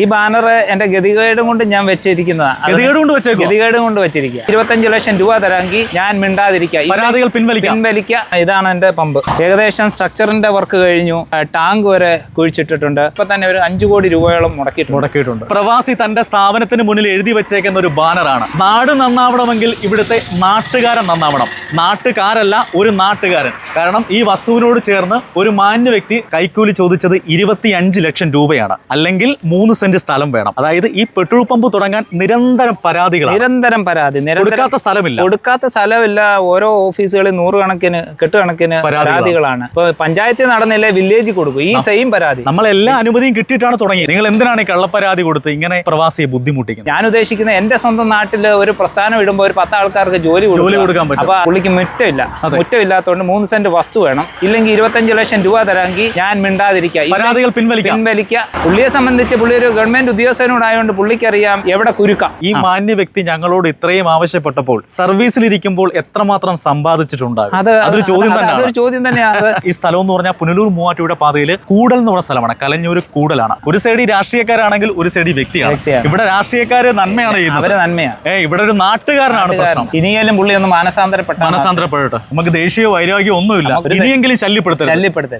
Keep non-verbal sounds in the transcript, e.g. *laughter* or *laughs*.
ഈ ബാനർ എന്റെ ഗതികേടും കൊണ്ട് ഞാൻ വെച്ചിരിക്കുന്നതാണ് ഗതികേട് കൊണ്ട് വെച്ചേക്കോ? ഗതികേട് കൊണ്ട് വെച്ചിരിക്കുക. ഇരുപത്തഞ്ച് ലക്ഷം രൂപ തരാമെങ്കിൽ ഞാൻ മിണ്ടാതിരിക്കുക. പരാതികൾ പിൻവലിക്കാം. പിൻവലിക്കുക. ഇതാണ് എന്റെ പമ്പ്. ഏകദേശം സ്ട്രക്ചറിന്റെ വർക്ക് കഴിഞ്ഞു. ടാങ്ക് വരെ കുഴിച്ചിട്ടിട്ടുണ്ട്. ഇപ്പൊ തന്നെ ഒരു അഞ്ചു കോടി രൂപയോളം മുടക്കിയിട്ടുണ്ട്. മുടക്കിയിട്ടുണ്ട്. പ്രവാസി തന്റെ സ്ഥാപനത്തിന് മുന്നിൽ എഴുതി വെച്ചേക്കുന്ന ഒരു ബാനറാണ് നാട് നന്നാവണമെങ്കിൽ ഇവിടുത്തെ നാട്ടുകാരൻ നന്നാവണം. നാട്ടുകാരല്ല ഒരു നാട്ടുകാരൻ. കാരണം ഈ വസ്തുവിനോട് ചേർന്ന് ഒരു മാന്യ വ്യക്തി കൈക്കൂലി ചോദിച്ചത് ഇരുപത്തിയഞ്ച് ലക്ഷം രൂപയാണ്. അല്ലെങ്കിൽ മൂന്ന് സെന്റ് സ്ഥലം വേണം. അതായത് ഈ പെട്രോൾ പമ്പ് തുടങ്ങാൻ നിരന്തരം പരാതികൾ നിരന്തരം പരാതി. കൊടുക്കാത്ത സ്ഥലമില്ല. കൊടുക്കാത്ത സ്ഥലമില്ല. ഓരോ ഓഫീസുകളിൽ നൂറുകണക്കിന് കെട്ടുകണക്കിന് പരാതികളാണ്. ഇപ്പൊ പഞ്ചായത്തിൽ നടന്നില്ലേ വില്ലേജ് കൊടുക്കും. ഈ സെയിം പരാതി. നമ്മൾ എല്ലാ അനുമതിയും കിട്ടിയിട്ടാണ് തുടങ്ങിയത്. നിങ്ങൾ എന്തിനാണ് ഈ കള്ളപ്പരാതി കൊടുത്ത് ഇങ്ങനെ പ്രവാസിയെ ബുദ്ധിമുട്ടിക്കുന്നത്? ഞാൻ ഉദ്ദേശിക്കുന്നത് എന്റെ സ്വന്തം നാട്ടിൽ ഒരു പ്രസ്ഥാനം ഇടുമ്പോൾ ഒരു പത്ത് ആൾക്കാർക്ക് ജോലി ജോലി. കൊടുക്കാൻ പറ്റും. അപ്പൊ പുള്ളിക്ക് മുറ്റമില്ല. മുറ്റമില്ലാത്തതുകൊണ്ട് മൂന്ന് സെന്റ് വസ്തു വേണം. ഇല്ലെങ്കിൽ ഇരുപത്തഞ്ച് ലക്ഷം രൂപ തരാമെങ്കിൽ ഞാൻ മിണ്ടാതിരിക്കുക. പരാതികൾ പിൻവലിക്കുക പിൻവലിക്കുക. പുള്ളിയെ സംബന്ധിച്ച് പുള്ളി ഒരു ഗവൺമെന്റ് ഉദ്യോഗസ്ഥനോടായതുകൊണ്ട് പുള്ളിക്കറിയാം എവിടെ കുരുക്കാം. ഈ മാന്യ വ്യക്തി ഞങ്ങളോട് ഇത്രയും ആവശ്യപ്പെട്ടപ്പോൾ സർവീസിലിരിക്കുമ്പോൾ എത്രമാത്രം സമ്പാദിച്ചിട്ടുണ്ടാകും? അത് അതൊരു ചോദ്യം തന്നെ അതൊരു ചോദ്യം തന്നെയാണ് *laughs* ഈ സ്ഥലം എന്ന് പറഞ്ഞാൽ പുനലൂർ മൂവാറ്റുപുഴ പാതയിൽ കൂടൽ എന്ന് പറഞ്ഞ സ്ഥലമാണ്. കലഞ്ഞൂർ കൂടലാണ്. ഒരു സൈഡ് രാഷ്ട്രീയക്കാരാണെങ്കിൽ ഒരു സൈഡ് വ്യക്തിയാണ്. ഇവിടെ രാഷ്ട്രീയക്കാര് നന്മയാണ് ചെയ്യുന്നത്. അവരെ നന്മയാണ്. ഏ ഇവിടെ ഒരു നാട്ടുകാരനാണ് പ്രശ്നം. ഇനിയെങ്കിലും പുള്ളി ഒന്ന് മാനസാന്തരപ്പെട്ട മാനസാന്തരപ്പെട്ടെ നമുക്ക് ദേശീയ വൈരാഗ്യം ഒന്നുമില്ല. ഇനിയെങ്കിലും ശല്യപ്പെടുത്തരുത്. ശല്യപ്പെടുത്തരുത്.